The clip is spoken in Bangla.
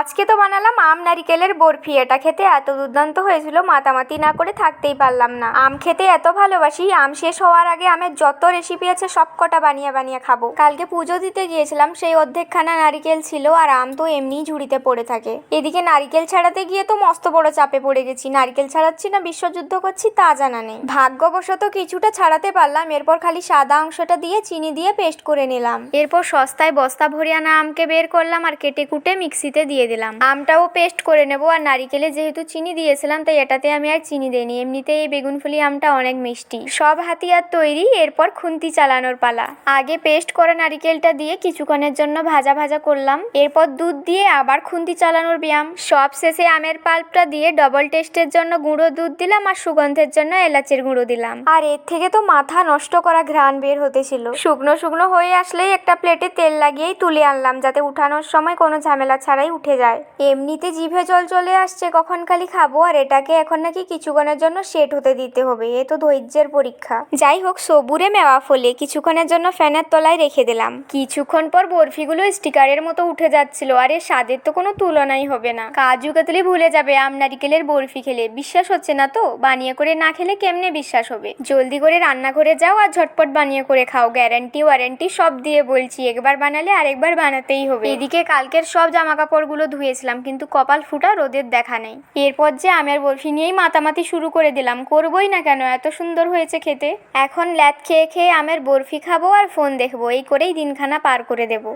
আজকে তো বানালাম আম, নারিকেলের বরফি। এটা খেতে এত দুর্দান্ত হয়েছিল, মাতামাতি না করে থাকতেই পারলাম না। আম খেতে এত ভালোবাসি, আম শেষ হওয়ার আগে আমের যত রেসিপি আছে সব কটা বানিয়ে বানিয়ে খাব। কালকে পুজো দিতে গিয়েছিলাম, সেই অর্ধেকখানা নারিকেল ছিল আর আম তো এমনিই ঝুড়িতে পড়ে থাকে। এদিকে নারিকেল ছাড়াতে গিয়ে তো মস্ত বড় চাপে পড়ে গেছি। নারিকেল ছাড়াচ্ছি না, বিশ্বযুদ্ধ করছি, তা জানা নেই। ভাগ্যবশত কিছুটা ছাড়াতে পারলাম, এরপর খালি সাদা অংশটা দিয়ে চিনি দিয়ে পেস্ট করে নিলাম। এরপর সস্তায় বস্তা ভরে আনা আমকে বের করলাম আর কেটে কুটে মিক্সিতে দিয়ে দিলাম। আমটাও পেস্ট করে নেব আর নারিকেলে যেহেতু চিনি দিয়েছিলাম, তাই এটাতে আমি আর চিনি দিইনি। এমনিতে এই বেগুনফুলি আমটা অনেক মিষ্টি। সব হাতিয়ার তৈরি, এরপর খুন্তি চালানোর পালা। আগে পেস্ট করা নারিকেলটা দিয়ে কিছুক্ষণের জন্য ভাজা ভাজা করলাম। এরপর দুধ দিয়ে আবার খুন্তি চালানোর ব্যায়াম। সব শেষে আমের পাল্পটা দিয়ে ডবল টেস্টের জন্য গুঁড়ো দুধ দিলাম আর সুগন্ধের জন্য এলাচের গুঁড়ো দিলাম। আর এর থেকে তো মাথা নষ্ট করা ঘ্রাণ বের হতেছিল শুকনো শুকনো হয়ে আসলেই একটা প্লেটে তেল লাগিয়েই তুলে আনলাম, যাতে উঠানোর সময় কোনো ঝামেলা ছাড়াই উঠে যায়। এমনিতে জিভে জল চলে আসছে, কখন খালি খাব? আর এটাকে এখন নাকি কিছুক্ষণের জন্য সেট হতে দিতে হবে, এ তো ধৈর্যের পরীক্ষা। যাই হোক, সবুরে মেওয়া ফলে কিছুক্ষণের জন্য ফ্যানের তলায় রেখে দিলাম। কিছুক্ষণ পর বরফিগুলো স্টিকারের মতো উঠে যাচ্ছিল, আর এর স্বাদের তো কোনো তুলনাই হবে না। কাজু কাতলি ভুলে যাবে আম, নারিকেলের বরফি খেলে, বিশ্বাস হচ্ছে না তো? বানিয়ে করে না খেলে কেমনে বিশ্বাস হবে? জলদি করে রান্নাঘরে যাও আর ঝটপট বানিয়ে করে খাও, গ্যারান্টি ওয়ারেন্টি সব দিয়ে বলছি, একবার বানালে আরেকবার বানাতেই হবে। এদিকে কালকের সব জামা কাপড়গুলো ধুয়েছিলাম, কিন্তু কপাল ফুটা রোদের দেখা নেই। এরপর যে আমের বরফি নিয়েই মাতামাতি শুরু করে দিলাম, করবই না কেন? এত সুন্দর হয়েছে খেতে। এখন ল্যাদ খেয়ে খেয়ে আমের বরফি খাব আর ফোন দেখব, এই করেই দিনখানা পার করে দেবো।